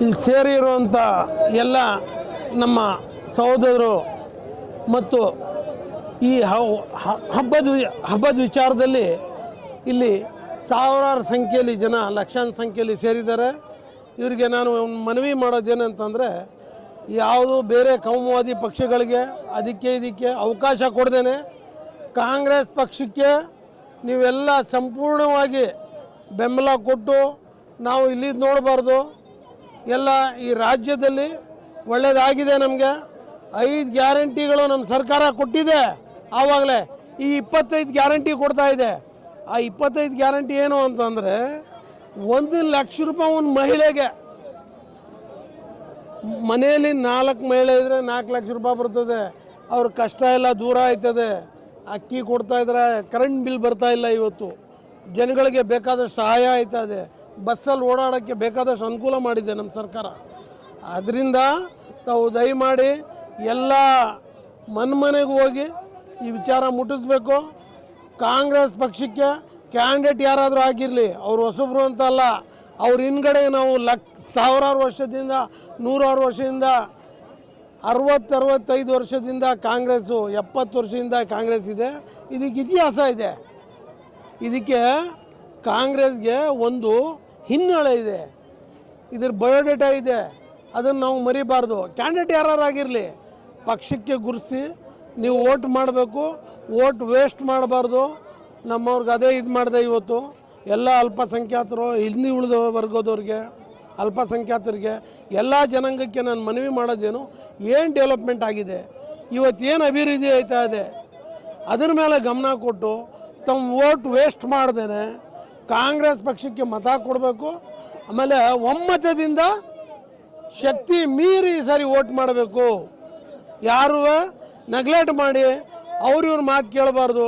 ಇಲ್ಲಿ ಸೇರಿರುವಂಥ ಎಲ್ಲ ನಮ್ಮ ಸಹೋದರರು ಮತ್ತು ಈ ಹಬ್ಬದ ಹಬ್ಬದ ವಿಚಾರದಲ್ಲಿ ಇಲ್ಲಿ ಸಾವಿರಾರು ಸಂಖ್ಯೆಯಲ್ಲಿ ಜನ, ಲಕ್ಷಾಂತರ ಸಂಖ್ಯೆಯಲ್ಲಿ ಸೇರಿದ್ದಾರೆ. ಇವರಿಗೆ ನಾನು ಮನವಿ ಮಾಡೋದೇನಂತಂದರೆ ಯಾವುದು ಬೇರೆ ಕೌಮವಾದಿ ಪಕ್ಷಗಳಿಗೆ ಅದಕ್ಕೆ ಇದಕ್ಕೆ ಅವಕಾಶ ಕೊಡ್ದೇನೆ. ಕಾಂಗ್ರೆಸ್ ಪಕ್ಷಕ್ಕೆ ನೀವೆಲ್ಲ ಸಂಪೂರ್ಣವಾಗಿ ಬೆಂಬಲ ಕೊಟ್ಟು ನಾವು ಇಲ್ಲಿ ನೋಡಬಾರ್ದು. ಎಲ್ಲ ಈ ರಾಜ್ಯದಲ್ಲಿ ಒಳ್ಳೆಯದಾಗಿದೆ ನಮಗೆ. ಐದು ಗ್ಯಾರಂಟಿಗಳು ನಮ್ಮ ಸರ್ಕಾರ ಕೊಟ್ಟಿದೆ. ಆವಾಗಲೇ ಈ ಇಪ್ಪತ್ತೈದು ಗ್ಯಾರಂಟಿ ಕೊಡ್ತಾ ಇದೆ. ಆ ಇಪ್ಪತ್ತೈದು ಗ್ಯಾರಂಟಿ ಏನು ಅಂತಂದರೆ ಒಂದು ಲಕ್ಷ ರೂಪಾಯಿ ಒಂದು ಮಹಿಳೆಗೆ ಮನೆಯಲ್ಲಿ ನಾಲ್ಕು ಮಹಿಳೆ ಇದ್ದರೆ ನಾಲ್ಕು ಲಕ್ಷ ರೂಪಾಯಿ ಬರ್ತದೆ. ಅವ್ರ ಕಷ್ಟ ಎಲ್ಲ ದೂರ ಆಯ್ತದೆ. ಅಕ್ಕಿ ಕೊಡ್ತಾ ಇದ್ರೆ ಕರೆಂಟ್ ಬಿಲ್ ಬರ್ತಾ ಇಲ್ಲ ಇವತ್ತು. ಜನಗಳಿಗೆ ಬೇಕಾದಷ್ಟು ಸಹಾಯ ಆಯ್ತದೆ. ಬಸ್ಸಲ್ಲಿ ಓಡಾಡೋಕ್ಕೆ ಬೇಕಾದಷ್ಟು ಅನುಕೂಲ ಮಾಡಿದೆ ನಮ್ಮ ಸರ್ಕಾರ. ಅದರಿಂದ ತಾವು ದಯಮಾಡಿ ಎಲ್ಲ ಮನೆಗೆ ಹೋಗಿ ಈ ವಿಚಾರ ಮುಟ್ಟಿಸ್ಬೇಕು. ಕಾಂಗ್ರೆಸ್ ಪಕ್ಷಕ್ಕೆ ಕ್ಯಾಂಡಿಡೇಟ್ ಯಾರಾದರೂ ಆಗಿರಲಿ, ಅವರು ಹೊಸಬ್ರು ಅಂತ ಅಲ್ಲ, ಅವ್ರ ಹಿಂದ್ಗಡೆ ನಾವು ಲಕ್, ಸಾವಿರಾರು ವರ್ಷದಿಂದ, ನೂರಾರು ವರ್ಷದಿಂದ ಅರವತ್ತು ಅರವತ್ತೈದು ವರ್ಷದಿಂದ ಕಾಂಗ್ರೆಸ್ಸು, ಎಪ್ಪತ್ತು ವರ್ಷದಿಂದ ಕಾಂಗ್ರೆಸ್ ಇದೆ. ಇದಕ್ಕೆ ಇತಿಹಾಸ ಇದೆ. ಇದಕ್ಕೆ ಕಾಂಗ್ರೆಸ್ಗೆ ಒಂದು ಹಿನ್ನೆಲೆ ಇದೆ. ಇದ್ರ ಬಯೋಡೇಟಾ ಇದೆ. ಅದನ್ನು ನಾವು ಮರಿಬಾರ್ದು. ಕ್ಯಾಂಡಿಡೇಟ್ ಯಾರು ಆಗಿರಲಿ ಪಕ್ಷಕ್ಕೆ ಗುರುಸಿ ನೀವು ವೋಟ್ ಮಾಡಬೇಕು, ವೋಟ್ ವೇಸ್ಟ್ ಮಾಡಬಾರ್ದು. ನಮ್ಮವ್ರಿಗೆ ಅದೇ ಇದು ಮಾಡಿದೆ ಇವತ್ತು. ಎಲ್ಲ ಅಲ್ಪಸಂಖ್ಯಾತರು, ಹಿಂದಿ ಉಳಿದ ವರ್ಗದವ್ರಿಗೆ, ಅಲ್ಪಸಂಖ್ಯಾತರಿಗೆ, ಎಲ್ಲ ಜನಾಂಗಕ್ಕೆ ನಾನು ಮನವಿ ಮಾಡೋದೇನು, ಏನು ಡೆವಲಪ್ಮೆಂಟ್ ಆಗಿದೆ? ಇವತ್ತೇನು ಅಭಿವೃದ್ಧಿ ಆಯ್ತಾ ಇದೆ? ಅದ್ರ ಮೇಲೆ ಗಮನ ಕೊಟ್ಟು ತಮ್ಮ ವೋಟ್ ವೇಸ್ಟ್ ಮಾಡ್ದೇನೆ ಕಾಂಗ್ರೆಸ್ ಪಕ್ಷಕ್ಕೆ ಮತ ಕೊಡಬೇಕು, ಆಮೇಲೆ ಒಮ್ಮತದಿಂದ ಶಕ್ತಿ ಮೀರಿ ಸಾರಿ ವೋಟ್ ಮಾಡಬೇಕು. ಯಾರು ನೆಗ್ಲೆಕ್ಟ್ ಮಾಡಿ ಅವ್ರಿವ್ರ ಮಾತು ಕೇಳಬಾರ್ದು.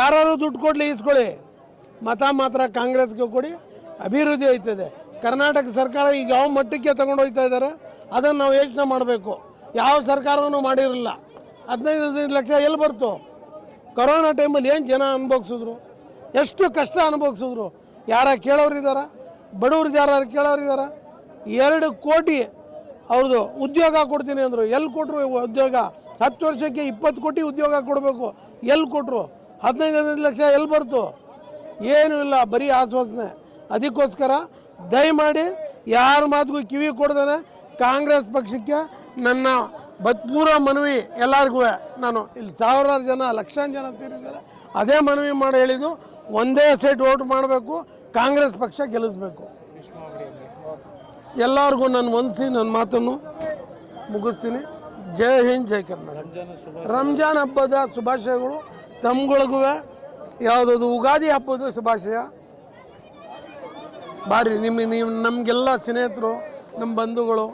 ಯಾರು ದುಡ್ಡು ಕೊಡಲಿ ಇಸ್ಕೊಳ್ಳಿ ಮತ ಮಾತ್ರ ಕಾಂಗ್ರೆಸ್ಗೆ ಕೊಡಿ. ಅಭಿವೃದ್ಧಿ ಆಯ್ತದೆ ಕರ್ನಾಟಕ ಸರ್ಕಾರ ಈಗ ಯಾವ ಮಟ್ಟಕ್ಕೆ ತಗೊಂಡು ಹೋಗ್ತಾ ಇದ್ದಾರೆ ಅದನ್ನು ನಾವು ಯೋಚನೆ ಮಾಡಬೇಕು. ಯಾವ ಸರ್ಕಾರವೂ ಮಾಡಿರಲಿಲ್ಲ ಹದಿನೈದು ಹದಿನೈದು ಲಕ್ಷ ಎಲ್ಲಿ ಬರ್ತು? ಕೊರೋನಾ ಟೈಮಲ್ಲಿ ಏನು ಜನ ಅನುಭವಿಸಿದ್ರು? ಎಷ್ಟು ಕಷ್ಟ ಅನುಭವಿಸಿದ್ರು. ಯಾರ ಕೇಳೋರು ಇದ್ದಾರ ಬಡವ್ರು ಯಾರು ಕೇಳೋರು ಇದ್ದಾರ ಎರಡು ಕೋಟಿ ಅವ್ರದ್ದು ಉದ್ಯೋಗ ಕೊಡ್ತೀನಿ ಅಂದರು. ಎಲ್ಲಿ ಕೊಟ್ಟರು ಉದ್ಯೋಗ? ಹತ್ತು ವರ್ಷಕ್ಕೆ ಇಪ್ಪತ್ತು ಕೋಟಿ ಉದ್ಯೋಗ ಕೊಡಬೇಕು. ಎಲ್ಲಿ ಕೊಟ್ಟರು ಹದಿನೈದು ಹದಿನೈದು ಲಕ್ಷ ಎಲ್ಲಿ ಬರ್ತು? ಏನೂ ಇಲ್ಲ, ಬರೀ ಆಶ್ವಾಸನೆ. ಅದಕ್ಕೋಸ್ಕರ ದಯಮಾಡಿ ಯಾರ ಮಾತಿಗೂ ಕಿವಿ ಕೊಡ್ದೇನೆ ಕಾಂಗ್ರೆಸ್ ಪಕ್ಷಕ್ಕೆ ನನ್ನ ಭತ್ಪೂರ ಮನವಿ ಎಲ್ಲರಿಗೂ ನಾನು ಇಲ್ಲಿ ಸಾವಿರಾರು ಜನ, ಲಕ್ಷಾಂತರ ಜನ ಸೇರಿದ್ದಾರೆ. ಅದೇ ಮನವಿ ಮಾಡಿ ಹೇಳಿದ್ದು ಒಂದೇ ಸೈಟ್ ವೋಟ್ ಮಾಡಬೇಕು, ಕಾಂಗ್ರೆಸ್ ಪಕ್ಷ ಗೆಲ್ಲಿಸ್ಬೇಕು. ಎಲ್ಲರಿಗೂ ನನ್ನ ಹೊಂದಿಸಿ ನನ್ನ ಮಾತನ್ನು ಮುಗಿಸ್ತೀನಿ. ಜೈ ಹಿಂದ್, ಜೈ ಕರ್ನಾಟಕ. ರಂಜಾನ್ ಹಬ್ಬದ ಶುಭಾಶಯಗಳು ತಮ್ಗಳಿಗೂ. ಯಾವುದದು ಉಗಾದಿ ಹಬ್ಬದ ಶುಭಾಶಯ? ಬಾರಿ, ನಿಮ್ಮ ನೀವು ನಮಗೆಲ್ಲ ಸ್ನೇಹಿತರು ನಮ್ಮ ಬಂಧುಗಳು.